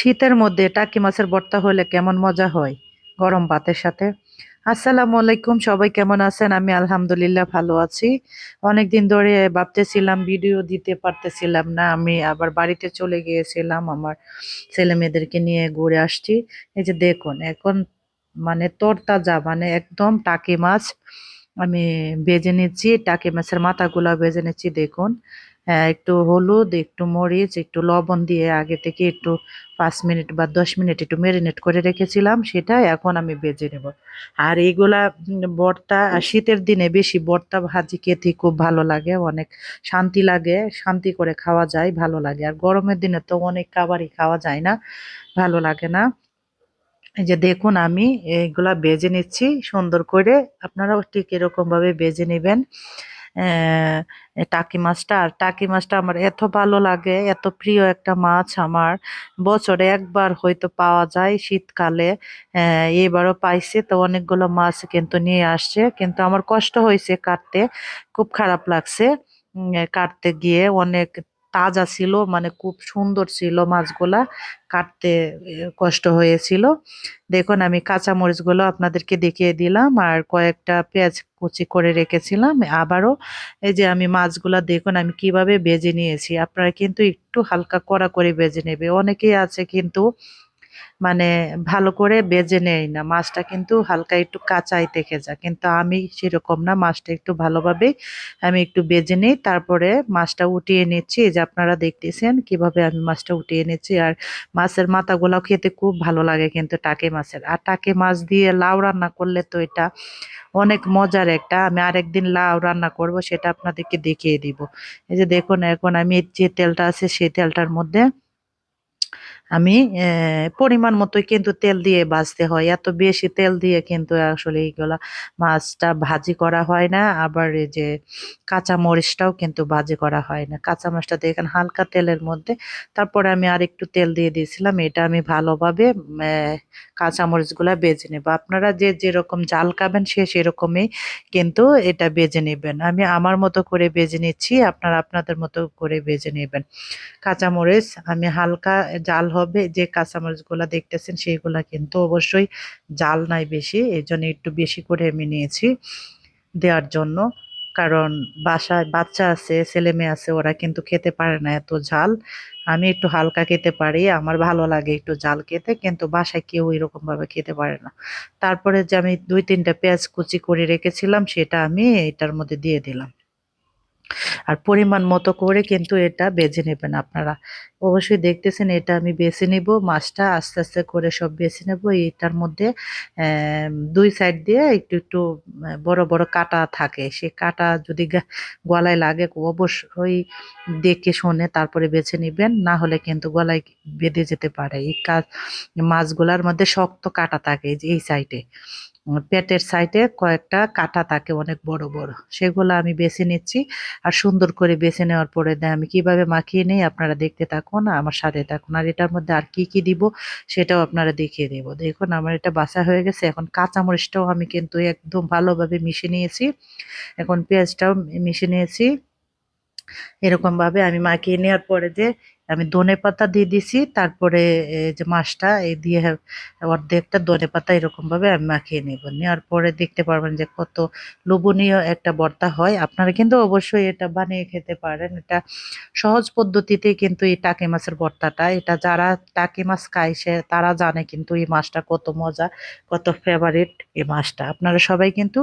শীতের মধ্যে টাকি মাছের ভর্তা হলে কেমন মজা হয়? গরম ভাতের সাথে। আসসালামু আলাইকুম, সবাই কেমন আছেন? আমি আলহামদুলিল্লাহ ভালো আছি। অনেকদিন ধরে ভাবতেছিলাম, ভিডিও দিতে পারতেছিলাম না। আমি আবার বাড়িতে চলে গিয়েছিলাম, আমার ছেলে মেয়েদেরকে নিয়ে ঘুরে আসছি। এই যে দেখুন, এখন মানে তরতাজা মানে একদম টাকি মাছ আমি ভেজে নিচ্ছি, টাকি মাছের মাথাগুলা ভেজে নিচ্ছি, দেখুন। একটু হলুদ, একটু মরিচ, একটু লবণ দিয়ে আগে থেকে একটু পাঁচ মিনিট বা দশ মিনিট একটু ম্যারিনেট করে রেখেছিলাম, সেটা এখন আমি বেজে নেব। আর এইগুলা বর্তা শীতের দিনে বেশি বর্তা ভাজি খেতে খুব ভালো লাগে, অনেক শান্তি লাগে, শান্তি করে খাওয়া যায়, ভালো লাগে। আর গরমের দিনে তো অনেক খাবারই খাওয়া যায় না, ভালো লাগে না। এই যে দেখুন, আমি এইগুলা বেজে নিচ্ছি, সুন্দর করে, আপনারাও ঠিক এরকমভাবে বেজে নেবেন। টাকি মাছটা। আর টাকি মাছটা আমার এত ভালো লাগে, এত প্রিয় একটা মাছ আমার। বছরে একবার হয়তো পাওয়া যায় শীতকালে। এবারও পাইছে, তো অনেকগুলো মাছ কিন্তু নিয়ে আসছে। কিন্তু আমার কষ্ট হয়েছে কাটতে, খুব খারাপ লাগছে। কাটতে গিয়ে অনেক তাজা ছিল মানে খুব সুন্দর ছিল মাছগুলা, কাটতে কষ্ট হয়েছিল। দেখুন, আমি কাঁচা মরিচগুলো আপনাদেরকে দেখিয়ে দিলাম, আর কয়েকটা পেঁয়াজ কুচি করে রেখেছিলাম। আবারও এই যে আমি মাছগুলা দেখুন, আমি কীভাবে বেজে নিয়েছি। আপনারা কিন্তু একটু হালকা কড়া করে বেজে নেবে। অনেকেই আছে কিন্তু মানে ভালো করে বেজে নেয় না। মাছটা কিন্তু হালকা একটু কাঁচাই থেকে যায়। কিন্তু আমি সেরকম না, মাছটা একটু ভালোভাবে আমি একটু বেজে নিই। তারপরে মাছটা উঠিয়ে নিচ্ছি। যে আপনারা দেখতেছেন কীভাবে আমি মাছটা উঠিয়ে নিচ্ছি। আর মাছের মাথাগুলাও খেতে খুব ভালো লাগে কিন্তু টাকে মাছের। আর টাকে মাছ দিয়ে লাউ রান্না করলে তো এটা অনেক মজার একটা। আমি আরেকদিন লাউ রান্না করব, সেটা আপনাদেরকে দেখিয়ে দিব। এই যে দেখুন, এখন আমি যে তেলটা আছে সেই তেলটার মধ্যে আমি পরিমাণ মতোই কিন্তু তেল দিয়ে ভাজতে হয়। এত বেশি তেল দিয়ে কিন্তু আসলে এইগুলা মাছটা ভাজি করা হয় না। আবার এই যে কাঁচা মরিচটাও কিন্তু ভাজি করা হয় না। কাঁচা মাছটা এখানে হালকা তেলের মধ্যে তারপরে আমি আর একটু তেল দিয়ে দিয়েছিলাম। এটা আমি ভালোভাবে আহ, বেজে নেব। আপনারা যে যেরকম জাল খাবেন সে সেরকমই কিন্তু এটা বেজে নেবেন। আমি আমার মতো করে বেজে নিচ্ছি আপনারা আপনাদের মতো করে বেজে নেবেন। কাঁচামরিচ আমি হালকা জাল হবে যে কাঁচামরিচগুলা দেখতেছেন সেইগুলা কিন্তু অবশ্যই জাল নাই বেশি এই জন্য একটু বেশি করে আমি নিয়েছি দেওয়ার জন্য। কারণ বাসায় বাচ্চা আছে, ছেলে মেয়ে আছে, ওরা কিন্তু খেতে পারে না এত ঝাল। আমি একটু হালকা খেতে পারি, আমার ভালো লাগে একটু ঝাল খেতে, কিন্তু বাসায় কেউ এরকম ভাবে খেতে পারে না। তারপরে যে আমি দুই তিনটা পেঁয়াজ কুচি করে রেখেছিলাম, সেটা আমি এটার মধ্যে দিয়ে দিলাম। আর পরিমাণ মতো করে কিন্তু এটা বেছে নেবেন আপনারা। অবশ্যই দেখতেছেন এটা আমি বেছে নেব, মাছটা আস্তে আস্তে করে সব বেছে নেব। এটার মধ্যে দুই সাইড দিয়ে একটু একটু বড় বড় কাটা থাকে। সে কাটা যদি গলায় লাগে অবশ্যই দেখে শুনে তারপরে বেছে নেবেন। না হলে কিন্তু গলায় বেঁধে যেতে পারে। এই কাজ, মাছগুলার মধ্যে শক্ত কাটা থাকে এই সাইডে পেটের সাইডে কয়েকটা কাটা থাকে অনেক বড় বড়। সেগুলো আমি বেছে নিচ্ছি আর সুন্দর করে বেছে নেওয়ার পরে দেয় আমি কীভাবে মাখিয়ে নিই আপনারা দেখতে থাকুন, আমার সাথে থাকুন। আর এটার মধ্যে আর কি কি দিব সেটাও আপনারা দেখিয়ে দেব। দেখুন আমার এটা বাসা হয়ে গেছে, এখন কাঁচামরিচটাও আমি কিন্তু একদম ভালোভাবে মিশিয়ে নিয়েছি। এখন পেঁয়াজটাও মিশিয়ে নিয়েছি। এরকমভাবে আমি মাখিয়ে নেওয়ার পরে যে আমি ধনে পাতা দিয়ে দিছি, তারপরে যে মাছটা, এই দিয়ে অর্ধেকটা ধনে পাতা এরকম ভাবে আমি মাখিয়ে নেব। নেওয়ার পরে দেখতে পারবেন যে কত লোভনীয় একটা ভর্তা হয়। আপনারা কিন্তু অবশ্যই এটা বানিয়ে খেতে পারেন। এটা সহজ পদ্ধতিতে কিন্তু এই টাকি মাছের ভর্তাটা এটা যারা টাকি মাছ খায়, সে, তারা জানে কিন্তু এই মাছটা কত মজা, কত ফেভারিট এই মাছটা। আপনারা সবাই কিন্তু